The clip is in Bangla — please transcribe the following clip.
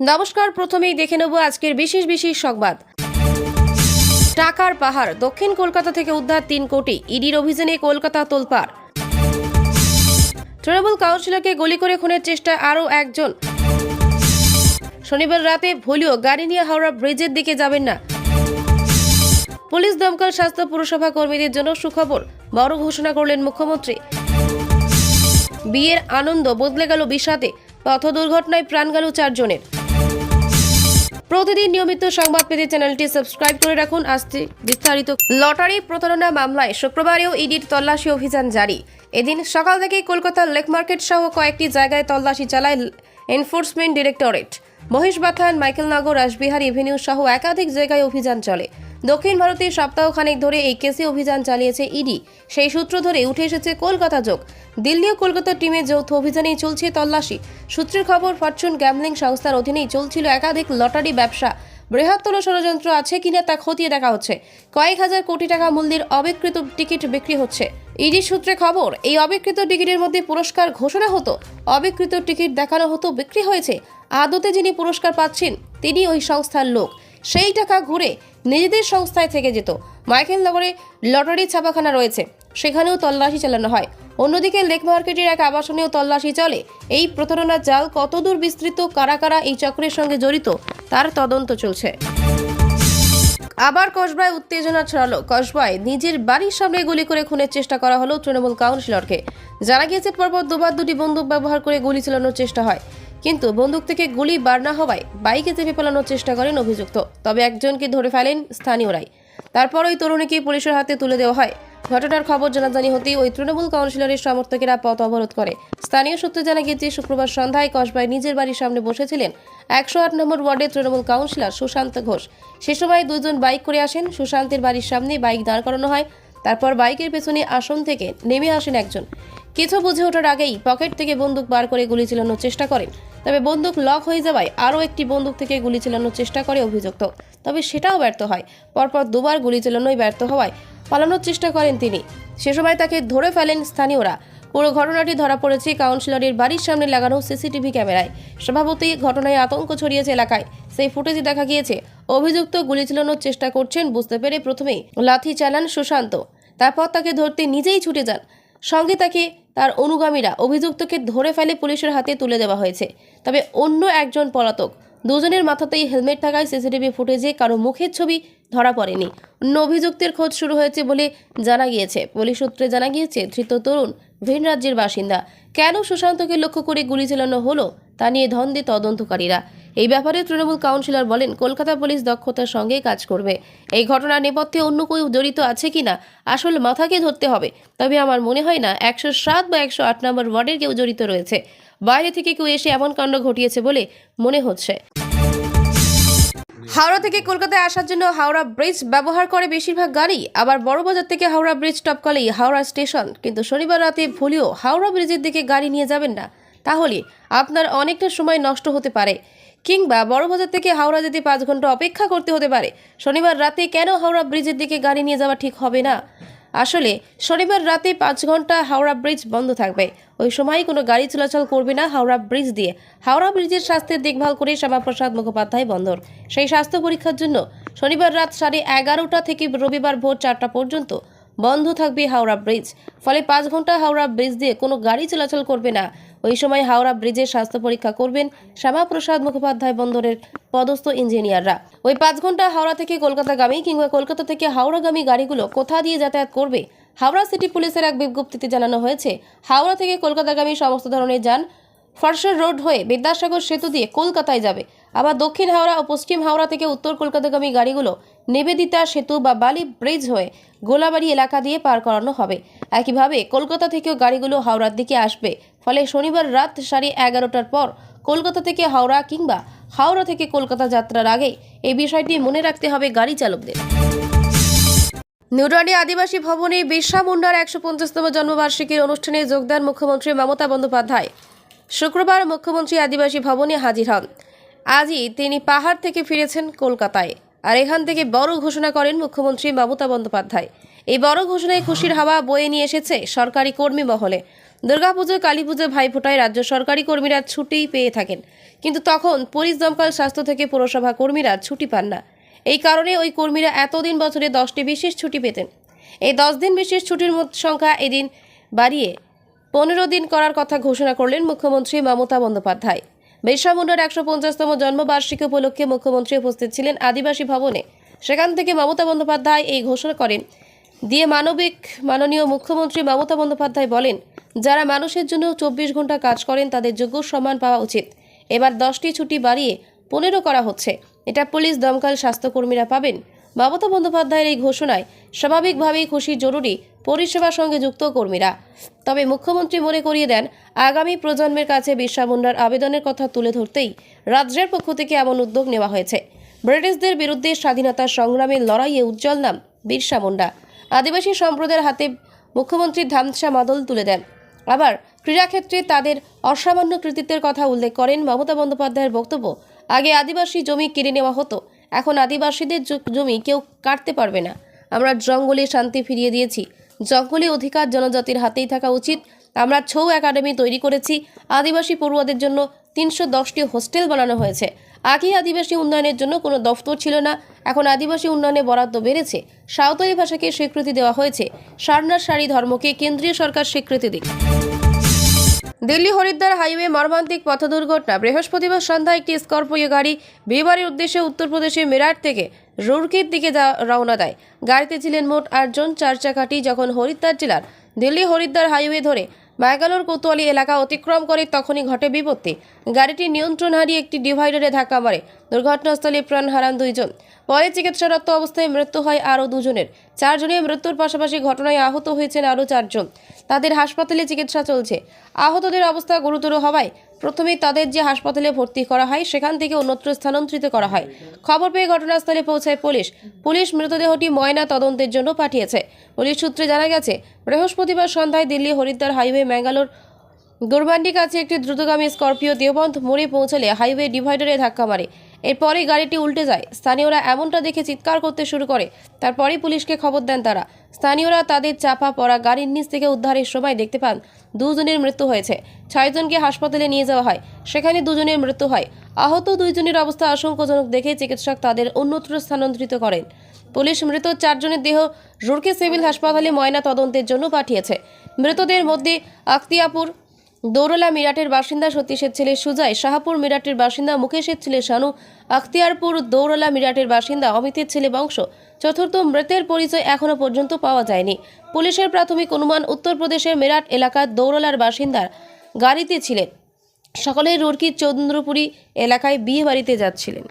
নমস্কার, প্রথমেই দেখে নেব আজকের বিশেষ বিশেষ সংবাদ। টাকার পাহাড়, দক্ষিণ কলকাতা থেকে উদ্ধার তিন কোটি, ইডির অভিযানে কলকাতা তোলপাড়। তৃণমূল কাউন্সিলরকে গুলি করে খুনের চেষ্টা আরও একজন। শনিবার রাতে ভুলেও গাড়ি নিয়ে হাওড়া ব্রিজের দিকে যাবেন না। পুলিশ দমকল স্বাস্থ্য পুরসভা কর্মীদের জন্য সুখবর, বড় ঘোষণা করলেন মুখ্যমন্ত্রী। বিয়ের আনন্দ বদলে গেল বিষাদে পথ দুর্ঘটনায় প্রাণ গেল চারজনের। প্রতিদিন নিয়মিত সংবাদ পেতে চ্যানেলটি সাবস্ক্রাইব করে রাখুন। আসছে বিস্তারিত লটারি প্রতারণা মামলায় শুক্রবারেও ইডির তল্লাশি অভিযান জারি। এদিন সকাল থেকেই কলকাতার লেক মার্কেট সহ কয়েকটি জায়গায় তল্লাশি চালায় enforcement directorate. Mahishbathan, Michaelnagar, Rashbehari avenue সহ একাধিক জায়গায় অভিযান চলে। দক্ষিণ ভারতে সপ্তাহখানেক ধরে এই কেসে অভিযান চালিয়েছে ইডি। সেই সূত্র ধরে উঠে এসেছে কলকাতা যোগ। দিল্লি ও কলকাতার টিমের যৌথ অভিযানেই চলছে তল্লাশি। সূত্রের খবর, ফরচুন গ্যামলিং সংস্থার অধীনেই চলছিল একাধিক লটারি ব্যবসা। বৃহত্তর ষড়যন্ত্র আছে কিনা তা খতিয়ে দেখা হচ্ছে। কয়েক হাজার কোটি টাকা মূল্যের অবিকৃত টিকিট বিক্রি হচ্ছে। ইডি সূত্রে খবর, এই অবিকৃত টিকিটের মধ্যে পুরস্কার ঘোষণা হতো। অবিকৃত টিকিট দেখানো হতো, বিক্রি হয়েছে। আদতে যিনি পুরস্কার পাচ্ছেন, তিনি ওই সংস্থার লোক। সেই টাকা ঘুরে নিজেদের সংস্থায় থেকে যেত। মাইকেল নগরে লটারি ছাপাখানা রয়েছে, সেখানেও তল্লাশি চালানো হয়। অন্যদিকে লেক মার্কেটের এক আবাসনেও তল্লাশি চলে। এই প্রতারণার জাল কতদূর বিস্তৃত, কারা কারা এই চক্রের সঙ্গে জড়িত, তার তদন্ত চলছে। আবার কসবায় উত্তেজনা ছড়ালো। কসবায় নিজের বাড়ির সামনে গুলি করে খুনের চেষ্টা করা হলো তৃণমূল কাউন্সিলরকে। জানা গিয়েছে, পরপর দুবার দুটি বন্দুক ব্যবহার করে গুলি চালানোর চেষ্টা হয়। কিন্তু বন্দুক থেকে গুলি বার না হওয়ায় বাইকে চেপে পালানোর চেষ্টা করেন অভিযুক্ত। তবে একজনকে ধরে ফেলেন স্থানীয়রাই। তারপর ওই তরুণীকে পুলিশের হাতে তুলে দেওয়া হয়। ঘটনার খবর জানাজানি হতেই ওই তৃণমূল কাউন্সিলরের সমর্থকেরা পথ অবরোধ করে। স্থানীয় সূত্রে জানা গিয়েছে, শুক্রবার সন্ধ্যায় কসবায় নিজের বাড়ির সামনে বসেছিলেন একশো আট নম্বর ওয়ার্ডের তৃণমূল কাউন্সিলর সুশান্ত ঘোষ। সে সময় দুজন বাইক করে আসেন। সুশান্তের বাড়ির সামনে বাইক দাঁড় করানো হয়। তারপর বাইকের পেছনে আসন থেকে নেমে আসেন একজন। কিছু বুঝে ওঠার আগেই পকেট থেকে বন্দুক বার করে গুলি চালানোর চেষ্টা করেন। তবে বন্দুক লক হয়ে যাওয়ায় আরও একটি বন্দুক থেকে গুলি চালানোর চেষ্টা করে অভিযুক্ত। তবে সেটাও ব্যর্থ হয়। পরপর দুবার গুলি চালানোই ব্যর্থ হওয়ায় পালানোর চেষ্টা করেন তিনি। সে সময় তাকে ধরে ফেলেন স্থানীয়রা। পুরো ঘটনাটি ধরা পড়েছে কাউন্সিলরের বাড়ির সামনে লাগানো সিসিটিভি ক্যামেরায়। স্বভাবতই ঘটনায় আতঙ্ক ছড়িয়েছে এলাকায়। সেই ফুটেজে দেখা গিয়েছে। অভিযুক্ত গুলি চালানোর চেষ্টা করছেন, বুঝতে পেরে প্রথমেই লাথি চালান সুশান্ত। তারপর তাকে ধরতে নিজেই ছুটে যান। সঙ্গে তাকে তার অনুগামীরা অভিযুক্তকে ধরে ফেলে পুলিশের হাতে তুলে দেওয়া হয়েছে। তবে অন্য একজন পলাতক, দুজনের মাথাতেই হেলমেট থাকায় সিসিটিভি ফুটেজে কারও মুখের ছবি ধরা পড়েনি। অন্য অভিযুক্তের খোঁজ শুরু হয়েছে বলে জানা গিয়েছে। পুলিশ সূত্রে জানা গিয়েছে, ধৃত তরুণ ভিন রাজ্যের বাসিন্দা। কেন সুশান্তকে লক্ষ্য করে গুলি চালানো হলো, তা নিয়ে ধন্দে তদন্তকারীরা। এই ব্যাপারে তৃণমূল কাউন্সিলর বলেন, কলকাতা পুলিশ দক্ষতার সঙ্গে কাজ করবে। এই ঘটনার নেপথ্যে অন্য কেউ জড়িত আছে কিনা, আসল মাথাকে ধরতে হবে। তবে আমার মনে হয় না, একশো সাত বা একশো আট নম্বর ওয়ার্ডের কেউ জড়িত রয়েছে। বাইরে থেকে কেউ এসে এমন কাণ্ড ঘটিয়েছে বলে মনে হচ্ছে। হাওড়া থেকে কলকাতায় আসার জন্য হাওড়া ব্রিজ ব্যবহার করে বেশিরভাগ গাড়ি। আবার বড়বাজার থেকে হাওড়া ব্রিজ টপ টপকালেই হাওড়া স্টেশন। কিন্তু শনিবার রাতে ভুলেও হাওড়া ব্রিজের দিকে গাড়ি নিয়ে যাবেন না। তাহলে আপনার অনেকটা সময় নষ্ট হতে পারে। কিংবা বড়বাজার থেকে হাওড়া যেতে পাঁচ ঘণ্টা অপেক্ষা করতে হতে পারে। শনিবার রাতে কেন হাওড়া ব্রিজের দিকে গাড়ি নিয়ে যাওয়া ঠিক হবে না? আসলে, শনিবার রাতে পাঁচ ঘণ্টা হাওড়া ব্রিজ বন্ধ থাকবে। ওই সময় কোনো গাড়ি চলাচল করবে না হাওড়া ব্রিজ দিয়ে। হাওড়া ব্রিজের স্বাস্থ্যের দেখভাল করে শ্যামাপ্রসাদ মুখোপাধ্যায় বন্দর। সেই স্বাস্থ্য পরীক্ষার জন্য শনিবার রাত সাড়ে এগারোটা থেকে রবিবার ভোর চারটা পর্যন্ত বন্ধ থাকবে হাওড়া ব্রিজ। ফলে পাঁচ ঘণ্টা হাওড়া ব্রিজ দিয়ে কোনো গাড়ি চলাচল করবে না। ওই সময় হাওড়া ব্রিজের স্বাস্থ্য পরীক্ষা করবেন শ্যামাপ্রসাদ মুখোপাধ্যায় বন্দরের পদস্থ ইঞ্জিনিয়াররা। ওই পাঁচ ঘণ্টা হাওড়া থেকে কলকাতাগামী কিংবা কলকাতা থেকে হাওড়াগামী গাড়িগুলো কোথা দিয়ে যাতায়াত করবে? হাওড়া সিটি পুলিশের এক বিজ্ঞপ্তিতে জানানো হয়েছে, হাওড়া থেকে কলকাতাগামী সমস্ত ধরনের যান ফরসার রোড হয়ে বিদ্যাসাগর সেতু দিয়ে কলকাতায় যাবে। আবার দক্ষিণ হাওড়া ও পশ্চিম হাওড়া থেকে উত্তর কলকাতাগামী গাড়িগুলো নিবেদিতা সেতু বা বালি ব্রিজ হয়ে গোলাবাড়ি এলাকা দিয়ে পার করানো হবে। একইভাবে কলকাতা থেকেও গাড়িগুলো হাওড়ার দিকে আসবে। ফলে শনিবার রাত সাড়ে এগারোটার পর কলকাতা থেকে হাওড়া কিংবা হাওড়া থেকে কলকাতা যাত্রার আগে এই বিষয়টি মনে রাখতে হবে গাড়ি চালকদের। নিউডানি আদিবাসী ভবনে বিরসা মুন্ডার একশো পঞ্চাশতম জন্মবার্ষিকীর অনুষ্ঠানে যোগদান মুখ্যমন্ত্রী মমতা বন্দ্যোপাধ্যায়। শুক্রবার মুখ্যমন্ত্রী আদিবাসী ভবনে হাজির হন। আজই তিনি পাহাড় থেকে ফিরেছেন কলকাতায় আর এখান থেকে বড় ঘোষণা করেন মুখ্যমন্ত্রী মমতা বন্দ্যোপাধ্যায়। এই বড় ঘোষণায় খুশির হাওয়া বয়ে নিয়ে এসেছে সরকারি কর্মী মহলে। দুর্গাপুজো কালী পুজো ভাইফোঁটায় রাজ্য সরকারি কর্মীরা ছুটি পেয়ে থাকেন। কিন্তু তখন পুলিশ দমকল স্বাস্থ্য থেকে পুরসভা কর্মীরা ছুটি পান না। এই কারণে ওই কর্মীরা এতদিন বছরে দশটি বিশেষ ছুটি পেতেন। এই দশ দিন বিশেষ ছুটির সংখ্যা এদিন বাড়িয়ে পনেরো দিন করার কথা ঘোষণা করলেন মুখ্যমন্ত্রী মমতা বন্দ্যোপাধ্যায়। বিরসা মুন্ডার একশো পঞ্চাশতম জন্মবার্ষিকী উপলক্ষে মুখ্যমন্ত্রী উপস্থিত ছিলেন আদিবাসী ভবনে। সেখান থেকে মমতা বন্দ্যোপাধ্যায় এই ঘোষণা করেন। দিয়ে মানবিক, মাননীয় মুখ্যমন্ত্রী মমতা বন্দ্যোপাধ্যায় বলেন যারা মানুষের জন্য চব্বিশ ঘণ্টা কাজ করেন, তাদের যোগ্য সম্মান পাওয়া উচিত। এবার দশটি ছুটি বাড়িয়ে পনেরো করা হচ্ছে। এটা পুলিশ দমকল স্বাস্থ্যকর্মীরা পাবেন। মমতা বন্দ্যোপাধ্যায়ের এই ঘোষণায় স্বাভাবিকভাবেই খুশি জরুরি পরিষেবার সঙ্গে যুক্ত কর্মীরা। তবে মুখ্যমন্ত্রী মনে করিয়ে দেন, আগামী প্রজন্মের কাছে বিরসা মুন্ডার আবেদনের কথা তুলে ধরতেই রাজ্যের পক্ষ থেকে এমন উদ্যোগ নেওয়া হয়েছে। ব্রিটিশদের বিরুদ্ধে স্বাধীনতা সংগ্রামের লড়াইয়ে উজ্জ্বল নাম বিরসা মুন্ডা। আদিবাসী সম্প্রদায়ের হাতে মুখ্যমন্ত্রী ধামসা মাদল তুলে দেন। আবার ক্রীড়াক্ষেত্রে তাদের অসামান্য কৃতিত্বের কথা উল্লেখ করেন মমতা বন্দ্যোপাধ্যায়ের বক্তব্য, আগে আদিবাসী জমি কেড়ে নেওয়া হতো, এখন আদিবাসীদের জমি কেউ কাটতে পারবে না। আমরা জঙ্গলে শান্তি ফিরিয়ে দিয়েছি, জঙ্গলে অধিকার জনজাতির হাতেই থাকা উচিত। আমরা ছৌ একাডেমি তৈরি করেছি, আদিবাসী পড়ুয়াদের জন্য তিনশো দশটি হোস্টেল বানানো হয়েছে। আগে আদিবাসী উন্নয়নের জন্য কোনো দফতর ছিল না, এখন আদিবাসী উন্নয়নে বরাদ্দ বেড়েছে। সাঁওতালি ভাষাকে স্বীকৃতি দেওয়া হয়েছে। সারনার সারি ধর্মকে কেন্দ্রীয় সরকার স্বীকৃতি দিক দিল্লি হরিদ্বার হাইওয়ে মর্মান্তিক পথ দুর্ঘটনা। বৃহস্পতিবার সন্ধ্যায় একটি স্করপিও গাড়ি বিয়েবাড়ির উদ্দেশ্যে উত্তরপ্রদেশের মেরাট থেকে রুরকির দিকে রওনা দেয়। গাড়িতে ছিলেন মোট আটজন, চার চাকাটি। যখন হরিদ্বার জেলার দিল্লি হরিদ্বার হাইওয়ে ধরে ব্যাঙ্গালোর কোতোয়ালি এলাকা অতিক্রম করে তখনই ঘটে বিপত্তি। গাড়িটি নিয়ন্ত্রণ হারিয়ে একটি ডিভাইডারে ধাক্কা মারে। দুর্ঘটনাস্থলে প্রাণ হারান দুইজন। পরে চিকিৎসারত অবস্থায় মৃত্যু হয় আরও দুজনের। চারজনের মৃত্যুর পাশাপাশি ঘটনায় আহত হয়েছেন আরও চারজন। তাদের হাসপাতালে চিকিৎসা চলছে। আহতদের অবস্থা গুরুতর হওয়ায় প্রথমেই তাদের যে হাসপাতালে ভর্তি করা হয়, সেখান থেকে অন্যত্র স্থানান্তরিত করা হয়। খবর পেয়ে ঘটনাস্থলে পৌঁছায় পুলিশ। পুলিশ মৃতদেহটি ময়না তদন্তের জন্য পাঠিয়েছে। পুলিশ সূত্রে জানা গেছে, বৃহস্পতিবার সন্ধ্যায় দিল্লি হরিদ্বার হাইওয়ে ম্যাঙ্গালোর গোরবান্ডি কাছে একটি দ্রুতগামী স্করপিও দেওবন্ধ মোড়ে পৌঁছালে হাইওয়ে ডিভাইডারে ধাক্কা মারে। এরপরেই গাড়িটি উল্টে যায়। স্থানীয়রা এমনটা দেখে চিৎকার করতে শুরু করে। তারপরেই পুলিশকে খবর দেন তারা। স্থানীয়রা তাদের চাপা পড়া গাড়ির নিচ থেকে উদ্ধারের সময় দেখতে পান, দুজনের মৃত্যু হয়েছে। ছয়জনকে হাসপাতালে নিয়ে যাওয়া হয়। সেখানে দুজনের মৃত্যু হয়। আহত দুইজনের অবস্থা আশঙ্কাজনক দেখে চিকিৎসক তাদের অন্যত্র স্থানান্তরিত করেন। পুলিশ মৃত চারজনের দেহ রুরকি সিভিল হাসপাতালে ময়না তদন্তের জন্য পাঠিয়েছে। মৃতদের মধ্যে আখতিয়াপুর দৌরলা মিরাটের বাসিন্দা সতীশের ছেলে সুজয়, শাহাপুর মিরাটের বাসিন্দা মুকেশের ছেলে শানু, আখতিয়ারপুর দৌরলা মিরাটের বাসিন্দা অমিতের ছেলে বংশ। চতুর্থ মৃতের পরিচয় এখনও পর্যন্ত পাওয়া যায়নি। পুলিশের প্রাথমিক অনুমান, উত্তরপ্রদেশের মেরাট এলাকার দৌরলার বাসিন্দার গাড়িতে ছিলেন। সকলেই রুরকির চন্দ্রপুরী এলাকায় বিয়ে বাড়িতে যাচ্ছিলেন।